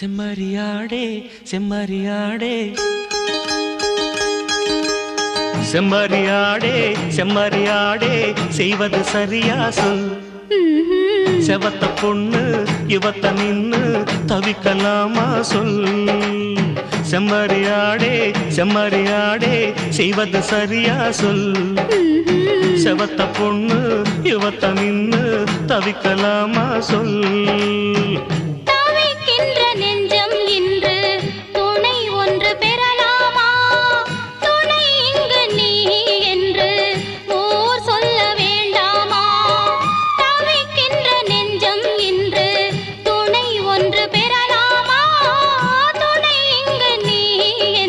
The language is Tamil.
செம்மறியாடே செம்மறியாடே. செம்மறியாடே செம்மறியாடே செய்வது சரியா சொல். செவத்த பொண்ணு இவத்த நின்னு தவிக்கலாமா சொல். செம்மறியாடே செம்மறியாடே செய்வது சரியா சொல். செவத்த பொண்ணு இவத்த நின்னு தவிக்கலாமா சொல்.